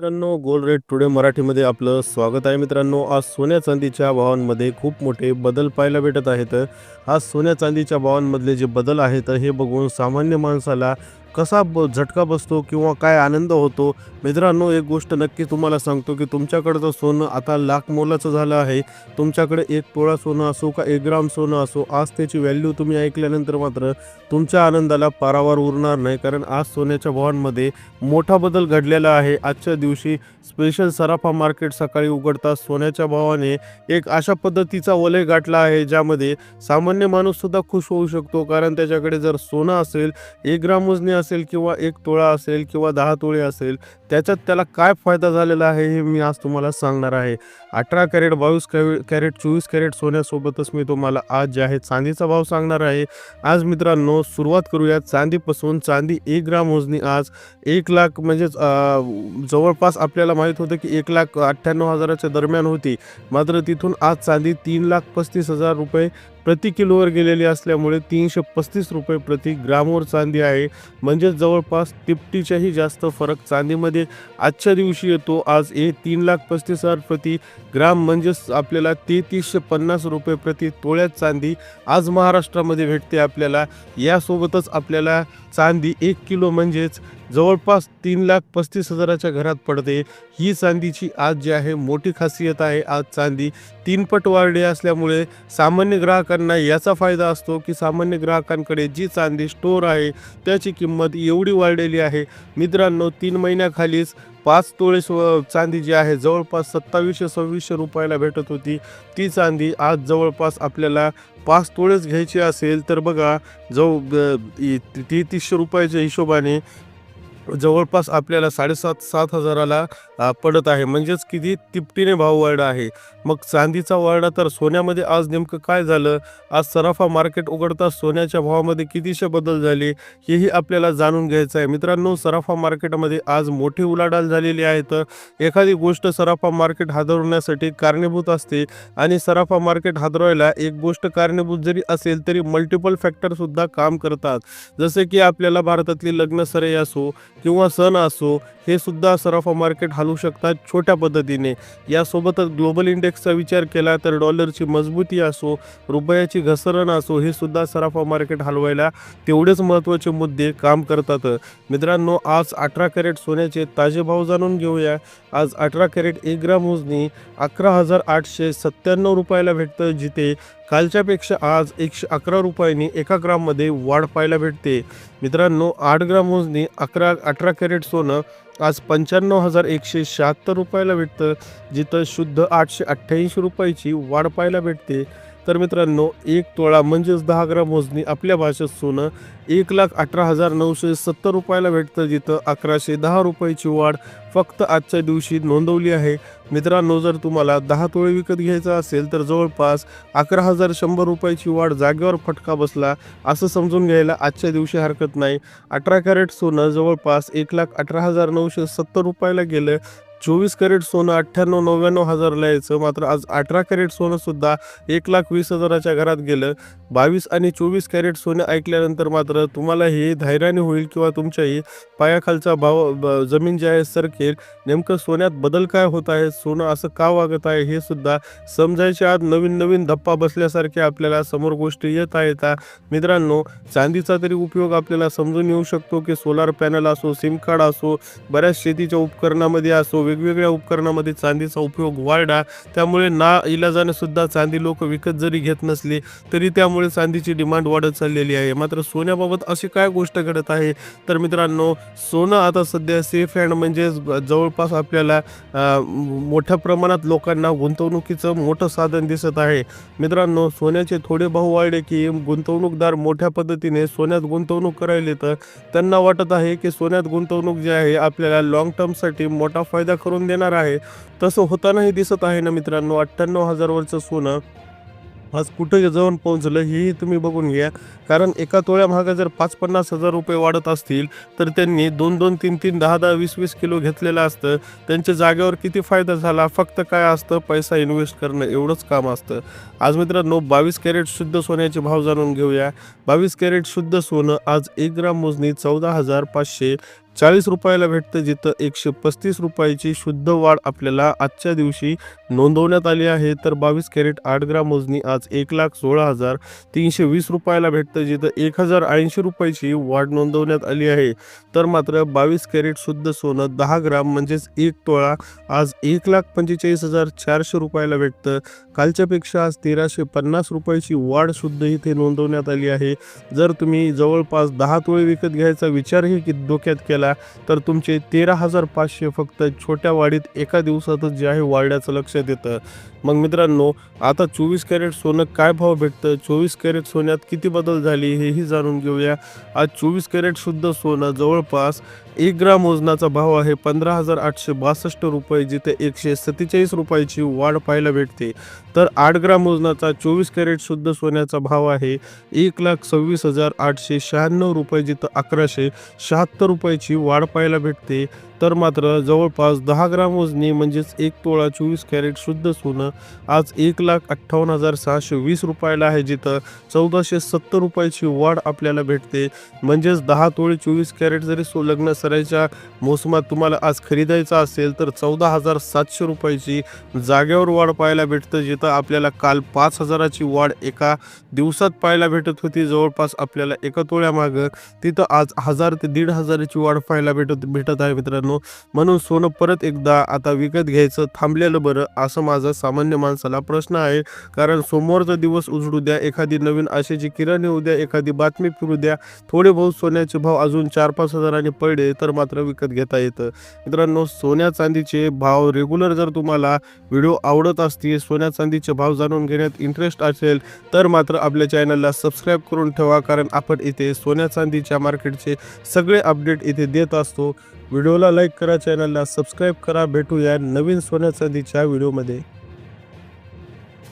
मित्रांनो gold rate today मराठीमध्ये आपलं स्वागत आहे. मित्रांनो आज सोन्या चांदीच्या भावांमध्ये खूप मोठे बदल पाहायला भेटत आहेत. आज सोन्या चांदीच्या भावांमधले जे बदल आहेत हे बघून सामान्य माणसाला कसा ब झटका बसतो किंवा काय आनंद होतो? मित्रांनो एक गोष्ट नक्की तुम्हाला सांगतो की तुमच्याकडचं सोनं आता लाख मोलाचं झालं आहे. तुमच्याकडे एक तोळा सोनं असो का एक ग्राम सोनं असो आज त्याची व्हॅल्यू तुम्ही ऐकल्यानंतर मात्र तुमच्या आनंदाला पारावार उरणार नाही. कारण आज सोन्याच्या भावांमध्ये मोठा बदल घडलेला आहे. आजच्या दिवशी स्पेशल सराफा मार्केट सकाळी उघडता सोन्याच्या भावाने एक अशा पद्धतीचा वलय गाठला आहे ज्यामध्ये सामान्य माणूससुद्धा खुश होऊ शकतो. कारण त्याच्याकडे जर सोनं असेल एक ग्राम मोजणी असेल किंवा एक तोळा असेल किंवा दहा तोळे असेल त्याच्यात त्याला काय फायदा झालेला आहे हे मी आज तुम्हाला सांगणार आहे. अठरा कॅरेट बावीस कॅ- कॅरेट चोवीस कॅरेट सोन्यासोबतच मी तुम्हाला आज जे आहे चांदीचा भाव सांगणार आहे. आज मित्रांनो सुरुवात करूया चांदीपासून. चांदी एक ग्राम मोजणी आज एक लाख म्हणजेच जवळपास आपल्याला माहीत होतं की एक लाख अठ्ठ्याण्णव हजाराच्या दरम्यान होती. मात्र तिथून आज चांदी तीन लाख पस्तीस हजार रुपये प्रति किलोवर गेलेली असल्यामुळे तीनशे पस्तीस रुपये प्रति ग्रामवर चांदी आहे. म्हणजेच जवळपास तिपटीच्याही जास्त फरक चांदीमध्ये म्हणजे आजच्या दिवशी येतो. आज ए तीन लाख पस्तीस हजार प्रति ग्राम म्हणजेच आपल्याला तेहतीसशे पन्नास रुपये प्रति तोळ्यात चांदी आज महाराष्ट्रामध्ये भेटते आपल्याला. यासोबतच आपल्याला चांदी एक किलो म्हणजेच जवळपास तीन लाख पस्तीस हजाराच्या घरात पडते. ही चांदीची आज जी आहे मोठी खासियत आहे. आज चांदी तीनपट वाढली असल्यामुळे सामान्य ग्राहकांना याचा फायदा असतो की सामान्य ग्राहकांकडे जी चांदी स्टोर आहे त्याची किंमत एवढी वाढलेली आहे. मित्रांनो तीन महिन्याखालीच पाच तोळे चांदी जी आहे जवळपास सत्तावीसशे सव्वीसशे रुपयाला भेटत होती. ती चांदी आज जवळपास आपल्याला पाच तोळेच घ्यायची असेल तर बघा जवळ तेहतीसशे रुपयाच्या हिशोबाने जवळपास आपल्याला साडेसात सात हजाराला पडत आहे. म्हणजेच किती तिपटीने भाव वाढला आहे. मग चांदीचा वाढला तर सोन्यामध्ये आज नेमकं काय झालं? आज सराफा मार्केट उघडता सोन्याच्या भावामध्ये कितीशे बदल झाले? हेही आपल्याला जाणून घ्यायचं आहे. मित्रांनो सराफा मार्केटमध्ये आज मोठी उलाढाल झालेली आहे. तर एखादी गोष्ट सराफा मार्केट हादरवण्यासाठी कारणीभूत असते आणि सराफा मार्केट हादरवायला एक गोष्ट कारणीभूत जरी असेल तरी मल्टिपल फॅक्टरसुद्धा काम करतात. जसे की आपल्याला भारतातली लग्न सरे असो किंवा सण असो हे सुद्धा सराफा मार्केट हलवू शकतात छोट्या पद्धतीने. यासोबतच ग्लोबल इंडेक्सचा विचार केला तर डॉलरची मजबूती असो रुपयाची घसरण असो हे सुद्धा सराफा मार्केट हलवायला तेवढेच महत्त्वाचे मुद्दे काम करतात. मित्रांनो आज अठरा कॅरेट सोन्याचे ताजे भाव जाणून घेऊया. आज अठरा कॅरेट एक ग्राम मोजणी अकरा हजार आठशे सत्त्याण्णव रुपयाला भेटतं जिथे कालच्यापेक्षा आज एकशे अकरा रुपयांनी एका ग्राममध्ये वाढ पाहायला भेटते. मित्रांनो आठ ग्रामोजनी अकरा अठरा कॅरेट सोनं आज पंच्याण्णव हजार एकशे शहात्तर रुपयाला भेटतं. जिथं शुद्ध आठशे अठ्ठ्याऐंशी रुपयाची वाढ पाहायला भेटते. तर मित्रांनो एक तोळा म्हणजेच दहा ग्राम मोजणी आपल्या भाषेत सोनं. एक लाख अठरा हजार नऊशे सत्तर रुपयाला भेटतं जिथं अकराशे दहा रुपयाची वाढ फक्त आजच्या दिवशी नोंदवली आहे. मित्रांनो जर तुम्हाला दहा तोळे विकत घ्यायचा असेल तर जवळपास अकरा हजार शंभर रुपयाची वाढ जागेवर फटका बसला असं समजून घ्यायला आजच्या दिवशी हरकत नाही. अठरा कॅरेट सोनं जवळपास एक लाख अठरा हजार नऊशे सत्तर रुपयाला गेलं चोवीस कॅरेट सोनं अठ्ठ्याण्णव नव्याण्णव हजारला यायचं मात्र आज अठरा कॅरेट सोनं सुद्धा एक लाख वीस हजाराच्या घरात गेलं. बावीस आणि चोवीस कॅरेट सोनं ऐकल्यानंतर मात्र तुम्हाला हे धैर्याने होईल किंवा तुमच्याही पायाखालचा भाव ब- जमीन जी आहे सरकेल नेमकं सोन्यात बदल काय होत आहे? सोनं असं का वागत आहे? हे सुद्धा समजायच्या आत नवीन नवीन धप्पा बसल्यासारखे आपल्याला समोर गोष्टी येत आहेत. मित्रांनो चांदीचा तरी उपयोग आपल्याला समजून येऊ शकतो की सोलार पॅनल असो सिम कार्ड असो बऱ्याच शेतीच्या उपकरणामध्ये असो वेगवेगळ्या उपकरणामध्ये चांदीचा उपयोग वाढला त्यामुळे ना इलाजाने सुद्धा चांदी लोक विकत जरी घेत नसली तरी त्यामुळे चांदीची डिमांड वाढत चाललेली आहे. मात्र सोन्याबाबत अशी काय गोष्ट घडत आहे? तर मित्रांनो सोनं आता सध्या सेफ हँड म्हणजे जवळपास आपल्याला मोठ्या प्रमाणात लोकांना गुंतवणुकीचं मोठं साधन दिसत आहे. मित्रांनो सोन्याचे थोडे भाव वाढले की गुंतवणूकदार मोठ्या पद्धतीने सोन्यात गुंतवणूक करायले तर त्यांना वाटत आहे की सोन्यात गुंतवणूक जी आहे आपल्याला लॉंग टर्मसाठी मोठा फायदा करून देणार आहे. तसं होतानाही दिसत आहे ना मित्रांनो अठ्ठ्याण्णव हजारवरचं सोनं. आज कुठं जाऊन पोहोचलं हेही तुम्ही बघून घ्या. कारण एका तोळ्या महागा जर पाच पन्नास हजार रुपये वाढत असतील तर त्यांनी दोन दोन तीन तीन दहा दहा वीस वीस किलो घेतलेलं असतं. त्यांच्या जागेवर किती फायदा झाला? फक्त काय असतं? पैसा इन्व्हेस्ट करणं एवढंच काम असतं. आज मित्रांनो बावीस कॅरेट शुद्ध सोन्याचे भाव जाणून घेऊया. बावीस कॅरेट शुद्ध सोनं आज एक ग्राम मोजणी चौदा हजार पाचशे चाळीस रुपयाला भेटतं जिथं एकशे पस्तीस रुपयाची शुद्ध वाढ आपल्याला आजच्या दिवशी नोंदवण्यात आली आहे. तर बावीस कॅरेट आठ ग्राम मोजणी आज एक लाख सोळा हजार तीनशे वीस रुपयाला भेटतं जिथं एक हजार ऐंशी रुपयाची वाढ नोंदवण्यात आली आहे. तर मात्र बावीस कॅरेट शुद्ध सोनं दहा ग्राम म्हणजेच एक तोळा आज एक लाख पंचेचाळीस हजार चारशे रुपयाला भेटतं. कालच्यापेक्षा आज तेराशे पन्नास रुपयाची वाढ शुद्ध इथे नोंदवण्यात आली आहे. जर तुम्ही जवळपास दहा तोळे विकत घ्यायचा विचारही डोक्यात केला तर तुमचे तेरा हजार पाचशे फक्त छोट्या वाढीत एका दिवसातच जे आहे वाढल्याचं लक्षात येतं मग मित्रांनो आता चोवीस कॅरेट सोनं काय भाव भेटतं? चोवीस कॅरेट सोन्यात किती बदल झाली हेही जाणून घेऊया. आज चोवीस कॅरेटसुद्धा सोनं जवळपास एक ग्राम वजनाचा भाव आहे पंधरा हजार आठशे बासष्ट रुपये जिथे एकशे सत्तेचाळीस रुपयाची वाढ पाहायला भेटते. तर आठ ग्राम वजनाचा चोवीस कॅरेट शुद्ध सोन्याचा भाव आहे एक लाख सव्वीस हजार आठशे शहाण्णव रुपये जिथं अकराशे शहात्तर रुपयाची वाढ पाहायला भेटते. तर मात्र जवळपास दहा ग्राम वजनी म्हणजेच एक तोळा चोवीस कॅरेट शुद्ध सोनं आज एक लाख अठ्ठावन्न हजार सहाशे वीस रुपयाला आहे जिथं चौदाशे सत्तर रुपयाची वाढ आपल्याला भेटते. म्हणजेच दहा तोळे चोवीस कॅरेट जरी सो लग्न सरायच्या मोसमात तुम्हाला आज खरेदायचा असेल तर चौदा हजार सातशे रुपयाची जागेवर वाढ पाहायला भेटतं जिथं आपल्याला काल पाच हजाराची वाढ एका दिवसात पाहायला भेटत होती. जवळपास आपल्याला एका तोळ्यामागं तिथं आज हजार ते दीड हजाराची वाढ पाहायला भेटत भेटत आहे मित्रांनो. म्हणून सोनं परत एकदा आता विकत घ्यायचं थांबलेलं बरं असं माझा सामान्य माणसाला प्रश्न आहे. कारण सोमवारचा दिवस उजडू द्या एखादी नवीन आशेची किरण येऊ द्या एखादी बातमी फिरू द्या. थोडे बहुत सोन्याचे भाव अजून चार पाच हजारांनी पडले तर मात्र विकत घेता येतं. मित्रांनो सोन्या चांदीचे भाव रेग्युलर जर तुम्हाला व्हिडिओ आवडत असतील सोन्या चांदीचे भाव जाणून घेण्यात इंटरेस्ट असेल तर मात्र आपल्या चॅनलला सबस्क्राईब करून ठेवा. कारण आपण इथे सोन्या चांदीच्या मार्केटचे सगळे अपडेट इथे देत असतो. व्हिडिओला लाईक करा चॅनलला सबस्क्राईब करा. भेटूया नवीन सोन्या चांदीच्या व्हिडिओमध्ये.